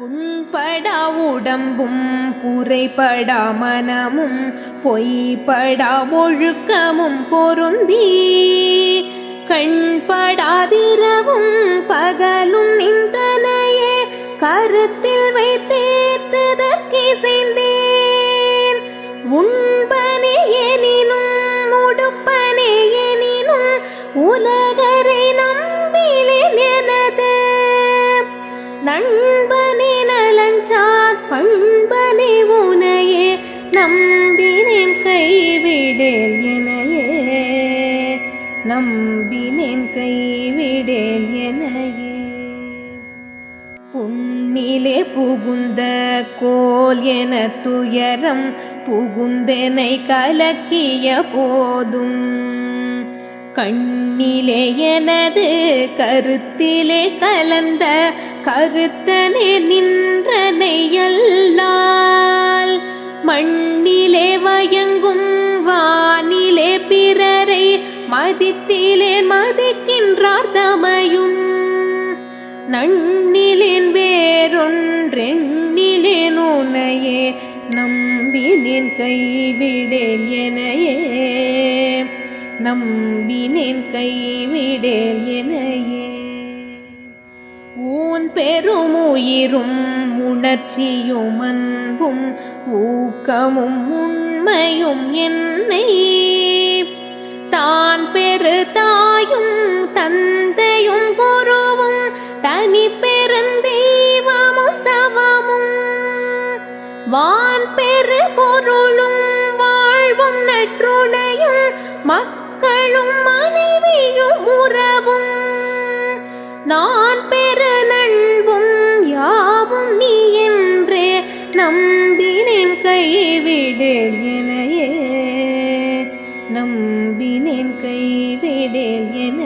புண்படா உடம்பும் புரைப்படா மனமும் பொய்ப்படா ஒழுக்கமும் பொருந்தி கண்படாதிரவும் பகலும் நிந்தனையே கருத்தில் வைத்தேத்துதற்கிசைந்தேன் உண்பனே எனினும் உடுப்பனே எனினும் உலகரை நம்பிலேன் எனது நண்பனே நம்பினேன் கைவிடேல் எனையே. நம்பினேன் கைவிடேல் எனையே. புண்ணிலே புகுந்த கோல் என துயரம் புகுந்தனை கலக்கிய போதும். கண்ணிலே எனது கருத்திலே கலந்த கருத்தனே நின்றனை அல்லால் மதித்திலே மதிக்கின்றார் தமையும். நன்னிலேன் வேறொன்றெண்ணிலேன் உனையே நம்பினேன் கைவிடேல் எனையே. நம்பினேன் கைவிடேல் எனையே. ஊன் பெருமுயிரும் உணர்ச்சியும் அன்பும் ஊக்கமும் உண்மையும் என்னை தான் பெரு தாயும் தந்தையும் குருவும் தனி பெருந்தெய்வமும் தவமும். வான் பெரு பொருளும் வாழ்வும் நற்றுணையும் மக்களும் மனைவியும் உறவும். நான் பெரு நண்பும் யாவும் நீ என்று நம்பினேன் கைவிடு என நம்பினேன் கைவிடேல் என